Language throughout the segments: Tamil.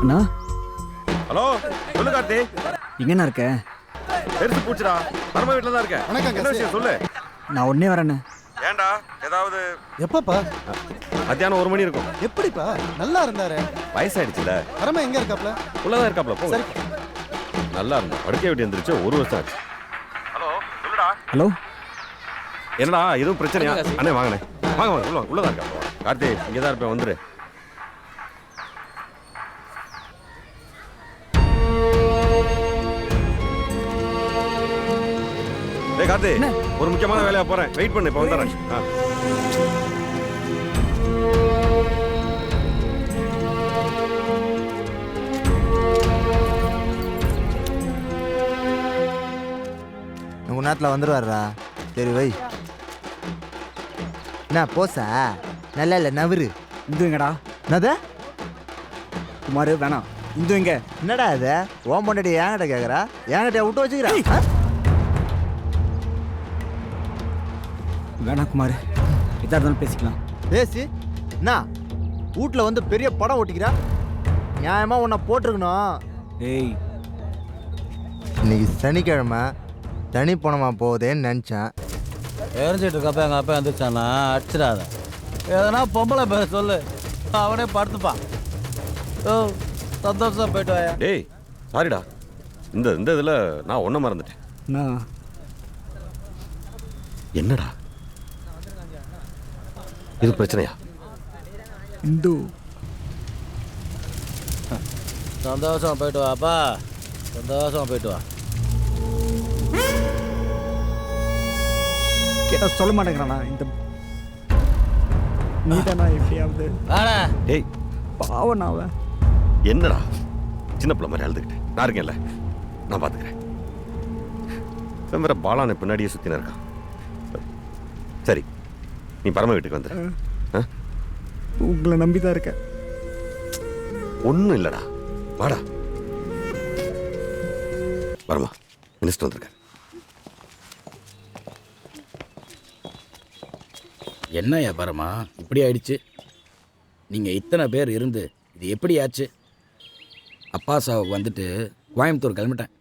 அண்ணா? ஹலோ சொல்லு கார்த்தி. எங்கண்ணா இருக்க? பெருசு பூச்சிடா. பரம வீட்டில் தான் இருக்க வணக்கங்க, என்ன விஷயம் சொல்லு. நான் உடனே வரேண்ணே. ஏன்டா ஏதாவது எப்பப்பா? மத்தியானம் ஒரு மணி இருக்கும். எப்படிப்பா? நல்லா இருந்தாரு. வயசாயிடுச்சுல. பரம எங்க இருக்காப்ல? உள்ளதான் இருக்காப்ல போங்க நல்லா இருந்தா படுக்கை விட்டு எந்திரிச்சு ஒரு வருஷம் ஆச்சு. ஹலோ சொல்லுடா. ஹலோ? என்னடா எதுவும் பிரச்சனையா? அண்ணே வாங்கண்ணே. வாங்க வாங்க உள்ள உள்ளதான் இருக்கா கார்த்தி இங்கே தான் இருப்பேன் வந்துரு. கார்த்தி ஒரு முக்கியமான வேலையா போறேன். வெயிட் பண்ணு இப்போ வந்துடுறேன். உங்க நேரத்தில் வந்துடுவாருடா. சரி வை. என்ன போசா? நல்லா இல்லை நவரு இந்து எங்கடா? என்னது? குமார் வேணாம். இந்து எங்க? என்னடா இது? ஓம் பொண்டாட்டி என்கிட்ட கேட்குறா என்கிட்ட விட்டு வச்சுக்கிறா? வேணாம் குமார் எதா இருந்தாலும் பேசிக்கலாம். பேசி? என்ன? வீட்டில் வந்து பெரிய படம் ஓட்டிக்கிறா? நியாயமாக உன்னை போட்டிருக்கணும். ஏய். இன்னைக்கு சனிக்கிழமை தனி பணமாக போகுதேன்னு நினச்சேன். எரிஞ்சிட்டு இருக்கப்ப எங்கள் அப்பா எந்திரிச்சானா அடிச்சிடாத. எதனா பொம்பளை பேச சொல்லு. அவனே படுத்துப்பான் ஓ சந்தோஷம் போயிட்டு வாயா. டேய் சாரிடா. இந்த இந்த இதில் நான் ஒன்றை மறந்துட்டேன். நான் என்னடா? இது பிரச்சனையா? இந்து. சந்தோஷம் போயிட்டு வாப்பா சந்தோஷம் போயிட்டு வா. கேட்டா சொல்ல மாட்டேங்கிறானா இந்த நீதானா எப்படியாவது? டேய். பாவம் நான் அவன் என்னடா? சின்ன பிள்ளை மாதிரி அழுதுகிட்டு. நான் இருக்கேன்ல. நான் பார்த்துக்கிறேன் வேற பாலான பின்னாடியே சுற்றின இருக்கான். சரி. நீ பரம வீட்டுக்கு வந்துடு உங்களை நம்பி தான் இருக்கேன். ஒன்றும் இல்லைடா. வாடா. வரமா. மினிஸ்டர் வந்திருக்காரு. என்ன வியாபாரமா இப்படி ஆயிடுச்சு. நீங்கள் இத்தனை பேர் இருந்து இது எப்படி ஆச்சு? அப்பா சாவுக்கு வந்துட்டு கோயம்புத்தூர் கிளம்பிட்டேன்.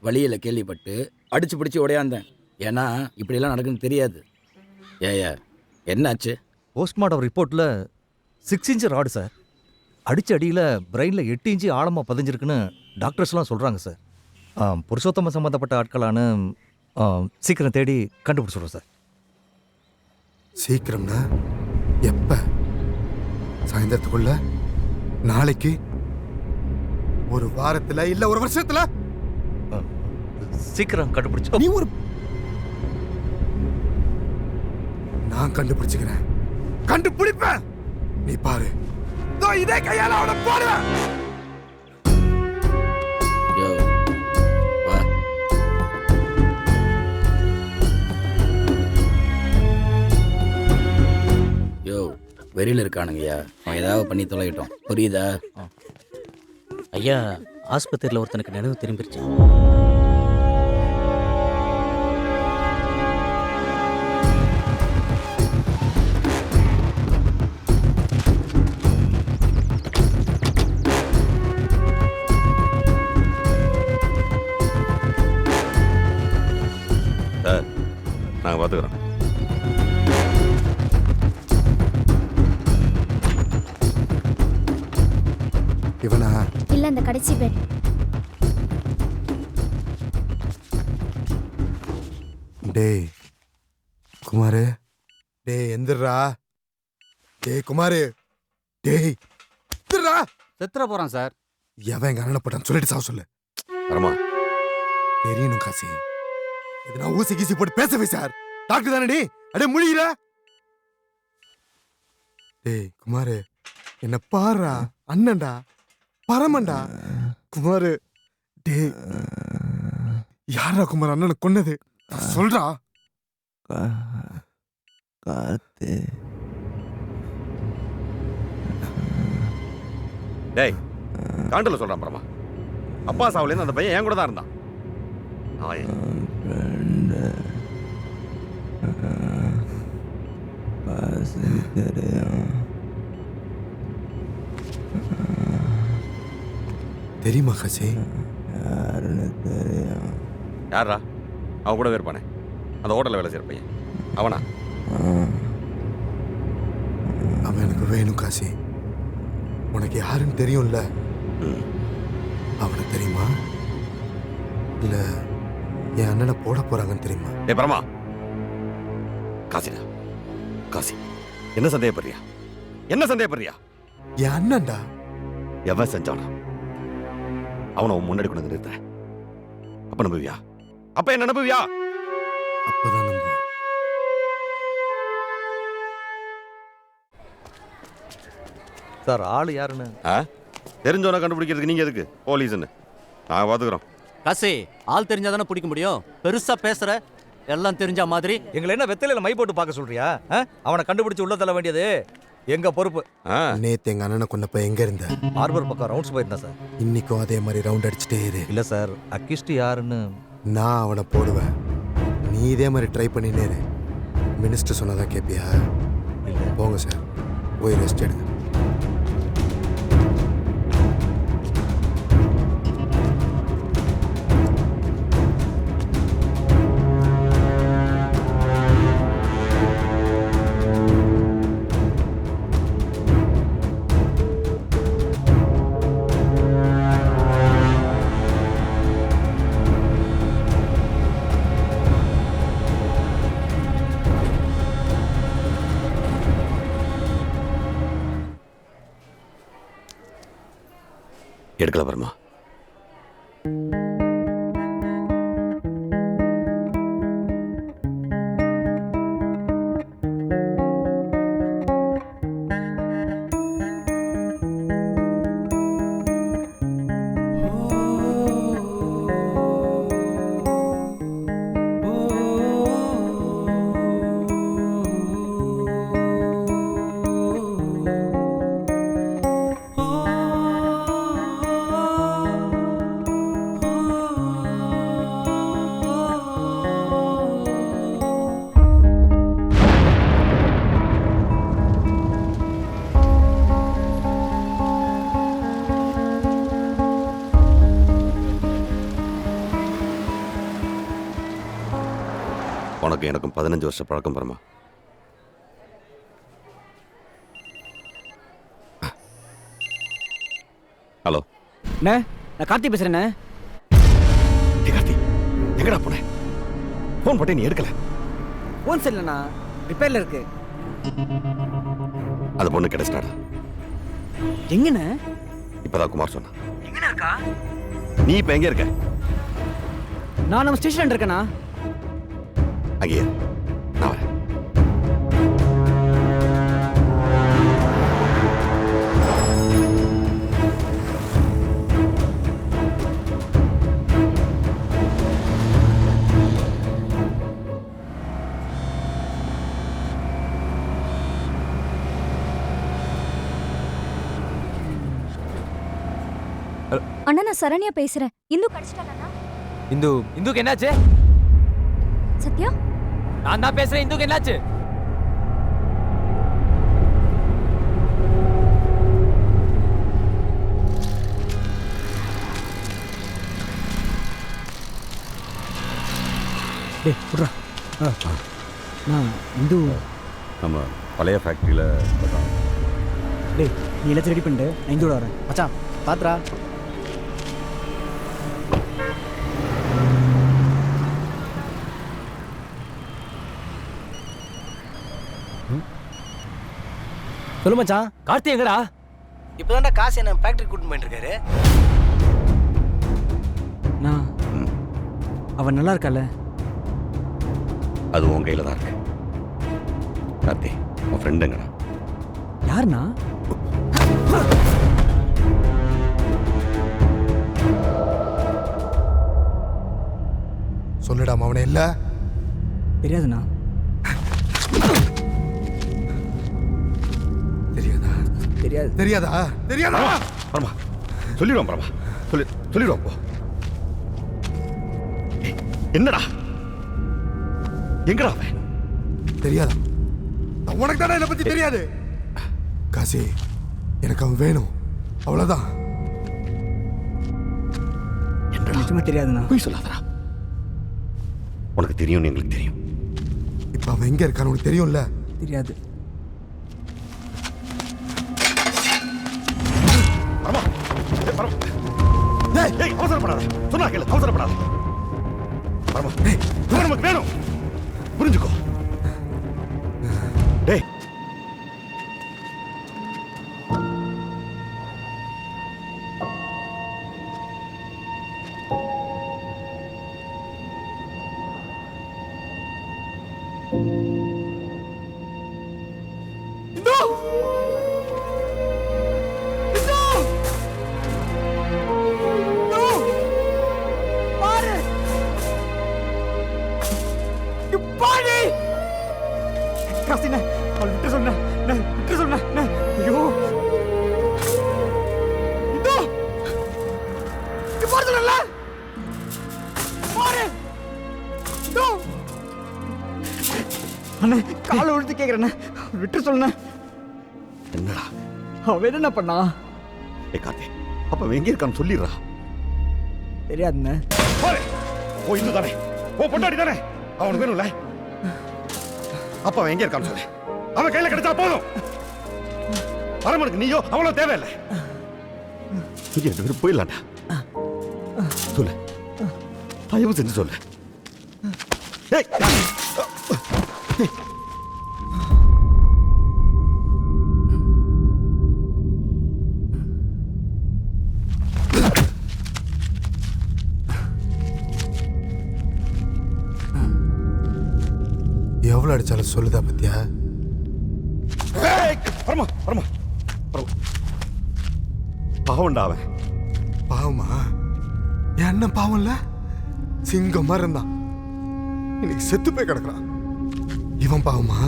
வழியில் கேள்விப்பட்டு அடிச்சு பிடிச்சி உடையாந்தேன். ஏன்னா இப்படியெல்லாம் நடக்குன்னு தெரியாது. ஏயா என்னாச்சு? போஸ்ட்மார்ட்டம் ரிப்போர்ட்டில் சிக்ஸ் இன்ச் ராடு சார் அடிச்ச அடியில் பிரெயினில் எட்டு இன்ச்சு ஆழமாக பதிஞ்சிருக்குன்னு டாக்டர்ஸ்லாம் சொல்கிறாங்க சார் ஆ, புருஷோத்தம சம்மந்தப்பட்ட ஆட்களான ஆ, சீக்கிரம் தேடி கண்டுபிடிச்சிடுறோம் சார் சீக்கிரம்னா எப்ப? சாயந்தரத்துக்குள்ள? நாளைக்கு? ஒரு வாரத்துல இல்ல ஒரு வருஷத்துல? ஆ, சீக்கிரம் கண்டுபிடிச்சி நீ ஒரு நான் கண்டுபிடிச்சுக்கிறேன். கண்டுபிடிப்பேன் நீ பாரு. இதோ கையால அவனை போடுவேன்! யோ வா. யோ வெறியில் இருக்கானுங்கய்யா. அவன் ஏதாவது பண்ணி தொலைகிட்டோம் புரியுதா? ஐயா ஆஸ்பத்திரியில் ஒருத்தனுக்கு நினைவு திரும்பிருச்சு. பேர். டேய் குமாரு. டேய் எந்திரா டேய் குமாரு. டேய் எந்திரா செத்துற போகிறான் சார். எவன் எங்க அண்ணனை போட்டான் சொல்லிட்டு சாவ சொல்லு. வரமா. தெரியணும் காசி. இது நான் ஊசி கீசி போட்டு பேசவே சார். டாக்டர் தானடி அடே முழிகிற டேய் குமாரு. என்ன பாருடா. அண்ணன்டா. பரமன்டா குமாரு டேய் யாரா குமார் அண்ணனை கொன்னது சொல்றா காத்து டேய் காண்டில் சொல்கிறான் பரமா அப்பா சாவுலேருந்து அந்த பையன் என் கூட தான் இருந்தான் நாயே. தெரியுமா காசி யாரா அவன் கூட இருப்பானே அந்த ஹோட்டலில் வேலை செய்கிற பையன். அவனா? அவன் எனக்கு வேணும் காசி. உனக்கு யாருன்னு தெரியும்ல. அவனை தெரியுமா? இல்ல என் அண்ணனை போட போறாங்கன்னு தெரியுமா? ஏ பரமா. காசிடா. காசி என்ன சந்தேகப்படுறியா? என்ன சந்தேகப்படுறியா? என் அண்ணன்டா? எவன் செஞ்சானா? அவனை முன்னாடி கொண்டு நிறுத்த. அப்ப நம்புவியா? அப்ப என்ன நம்புவியா? அப்பதான் நம்புவான். சார் ஆள் யாருன்னு? ஆ? தெரிஞ்சவனை கண்டுபிடிக்கிறதுக்கு நீங்க எதுக்கு? போலீஸ்னு நான் பாத்துக்கிறோம். காசி ஆள் தெரிஞ்சாதானே பிடிக்க முடியும். பெருசா பேசுற எல்லாம் தெரிஞ்ச மாதிரி. எங்களை என்ன வெத்தலையில மை போட்டு பார்க்க சொல்றியா? ஆ? அவனை கண்டுபிடிச்சு உள்ள தள்ள வேண்டியது. எங்க பொறுப்பு? ஆ. நேத்து எங்க அண்ணனை கொன்னப்ப எங்க இருந்த? ஹார்பர் பக்கம் ரவுண்ட்ஸ் போயிருந்தேன் சார் இன்னைக்கும் அதே மாதிரி ரவுண்ட் அடிச்சுட்டே இரு. இல்ல சார் அக்கிஸ்ட் யாருன்னு? நான் அவனை போடுவேன். நீ இதே மாதிரி ட்ரை பண்ணினே இரு. மினிஸ்டர் சொன்னதான் கேட்பியா இல்ல. போங்க சார் போய் ரெஸ்ட் எடுங்க. எடுக்கல பரமா. உனக்கு எனக்கும் பதினஞ்சு வருஷம் பழக்கம் பரமா ஹலோ. அண்ணே நான் கார்த்தி பேசுறேண்ணே. கார்த்தி எங்கடா போன? ஃபோன் போட்டே நீ எடுக்கல. ஃபோன் செல்லண்ணா ரிப்பேர்ல இருக்கு. அந்த பொண்ணு கிடைச்சிட்டாடா. எங்கண்ணே? இப்பதான் குமார் சொன்னான் எங்கண்ணே இருக்கா? நீ இப்ப எங்க இருக்க? நான் நம்ம ஸ்டேஷன் இருக்கேண்ணா. இரு. நான் வரேன் அண்ணா நான் சரண்யா பேசுறேன். இந்து கடிச்சிட்டானா? இந்து இந்துக்கு என்னாச்சு? சத்யா? நான் தான் பேசுறேன். இந்துக்கு என்னாச்சு? டேய் விட்றா. நான் இந்து நம்ம பழைய ஃபேக்ட்ரியில் டேய் நீ எல்லாத்தையும் ரெடி பண்ணிட்டு நான் இந்தோட வரேன். மச்சான் பாத்துறா. சொல்லு மச்சான் கார்த்தி எங்கடா? இப்போதான்டா காசு என்ன ஃபேக்டரி கூட்டிட்டு போயிட்டு இருக்காரு நான் அவன் நல்லா இருக்கால? அது உன் கையில் தான் இருக்கு. கார்த்தி உன் ஃப்ரெண்டுங்கடா யாருண்ணா? சொல்லுடா அவனை இல்ல? தெரியாதுண்ணா. தெரியாது. தெரியாதா? தெரியாதா? பரமா சொல்லிடுவோம் பரமா. சொல்லி சொல்லிடுவோம் போ. என்னடா? எங்கடா அவன்? தெரியாதா? உனக்கு தானே என்னை பத்தி தெரியாது. காசி எனக்கு அவன் வேணும். அவ்வளவுதான். நிச்சயமா தெரியாதுண்ணா. போய் சொல்லாதடா. உனக்கு தெரியும்னு எங்களுக்கு தெரியும். இப்ப அவன் எங்க இருக்கான்னு உனக்கு தெரியும்ல? தெரியாது. சொன்னா கேளு அவசரப்படாத. பரமா நமக்கு வேணும். புரிஞ்சுக்கோ. காசிண்ண அவள் விட்டு சொன்ன விட்டு சொன்ன ஐயோ. இதோ. பாரு சொன்னல பாரு இதோ. அண்ணே காலை விழுத்து கேட்குறேண்ணே விட்டு சொல்லுண்ணே என்னடா? அவன் என்ன பண்ணா? கார்த்தி அப்ப அவன் எங்க இருக்கான்னு சொல்லிடுறா. தெரியாதுண்ணே. பாரு ஓ இந்து தானே. ஓ பொண்டாடி தானே. அவனுக்கு வேணும்ல. அப்ப அவன் எங்க இருக்கான்னு சொல்லு. அவன் கையில கிடைச்சா போதும். பரமனுக்கு நீயோ அவ்வளவு தேவையில்லை. இங்க ரெண்டு பேரும் போயிடலாம்டா. சொல்லு. தயவு செஞ்சு சொல்லு. ஏய் எவ்வளவு அடிச்சாலும் சொல்லுதா பத்தியா? பரமா பரமா பரமா பாவம்டா அவன். பாவமா? என் அண்ணன் பாவம்ல சிங்கம் மாதிரி இருந்தான். இன்னைக்கு செத்து போய் கிடக்குறான். இவன் பாவமா?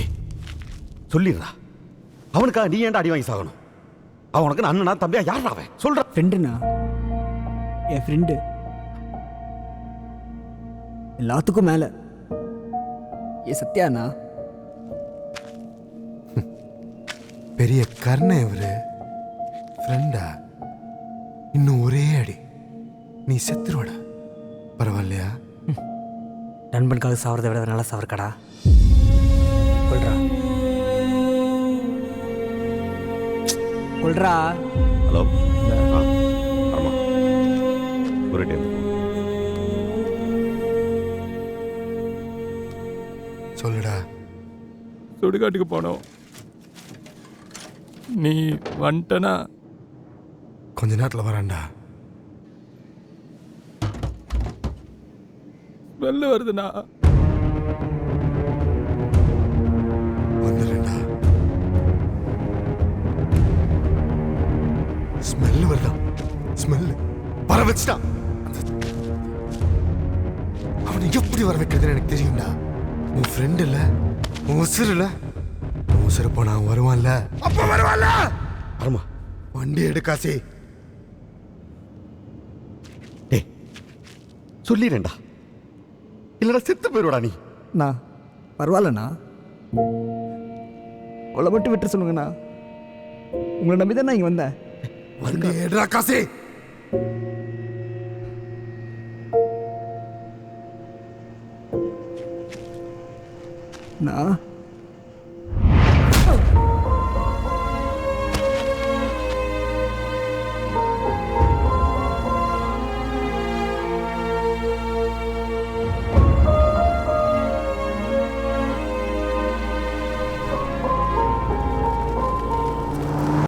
ஏய் சொல்லிடுறா. அவனுக்காக நீ ஏன்டா அடி வாங்கி சாகணும்? அவன் உனக்கு அண்ணனா தம்பியா? யாரா அவன்? சொல்ற. ஃப்ரெண்டுண்ணா என் ஃப்ரெண்டு எல்லாத்துக்கும் மேலே. ஏ சத்யாண்ணா பெரிய கர்ண இவரு. ஃப்ரெண்டா இன்னும் ஒரே அடி. நீ செத்துருவடா. பரவாயில்லையா? நண்பனுக்காக சாவறதை விட நல்லா சாவறக்கடா. கொள்றா கொள்றா ஹலோ. ஆ பரமா ஒரு டைம் சுடுகாட்டுக்கு போனோம். நீ வந்துட்டனா? கொஞ்ச நேரத்துல வரேன்டா. வெளில வருதுண்ணா. வந்துடுறேன்டா. ஸ்மெல் வருதா? ஸ்மெல் வர வச்சுட்டான் அவனை எப்படி வர வைக்கிறதுன்னு எனக்கு தெரியும்டா. உன் ஃப்ரெண்ட் இல்ல. உன் உசுறு போனா வருவான்ல. அப்ப வருவான்ல? பரமா வண்டி எடுக்காசி டேய் சொல்லிடுறேன்டா இல்லடா செத்து போயிடுவடா நீ. அண்ணா பரவாயில்லண்ணா. உள்ள மட்டும் விட்டு சொல்லுங்கண்ணா. உங்களை நம்பி தான் நான் இங்கே வந்தேன். வண்டி எடுறா காசி. நான்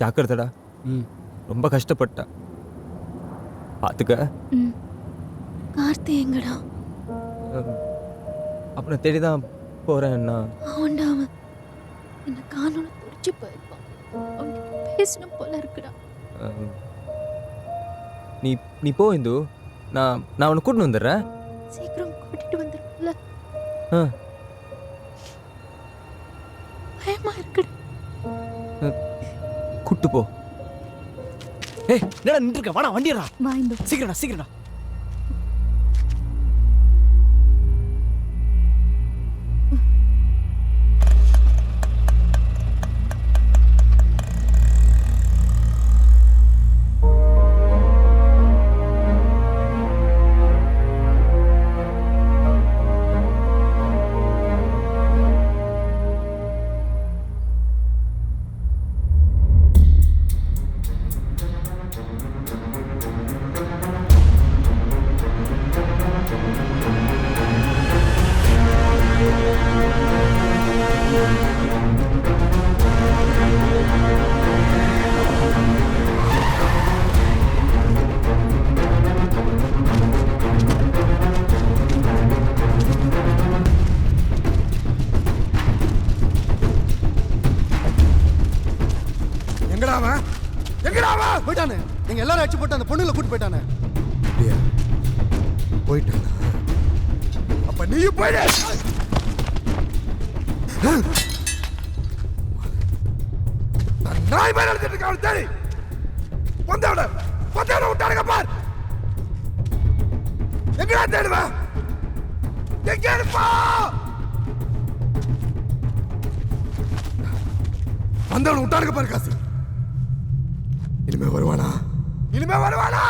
ஜாக்கிரதடா. ரொம்ப கஷ்டப்பட்டா. பார்த்துக்க கார்த்தி எங்கடா? அப்புறம் தேடி தான் போகிறேன்னா அவன்டா அவன் என்ன காணோட துடிச்சு போயிருப்பான். அவன்கிட்ட பேசணும் போல இருக்குடா. நீ நீ போ இந்து. நான் நான் உன்னை கூட்டின்னு வந்துடுறேன். சீக்கிரம் கூட்டிட்டு வந்துருக்குல்ல. ஆ. பயமா இருக்குடா. கூட்டு போ. ஏய் என்னடா நின்றுருக்க? வாடா வண்டியடா. வாய்ந்தோ சீக்கிரம்டா சீக்கிரம்டா. போயிட்டானே. எங்க எல்லாரும் அடிச்சு போட்டு பொண்ணுல கூட்டு போயிட்டானே. போயிட்டானா? அப்ப நீயும் போயிடு. நாய் மேல எடுத்துட்டு இருக்க தேடி. வந்தவன வந்தவன விட்டாருங்க பார். எங்கடா தேடுவேன் எங்க இருப்பா? வந்தவன விட்டாருங்க பாரு காசு. இனிமே வருவானா? இனிமே வருவானா?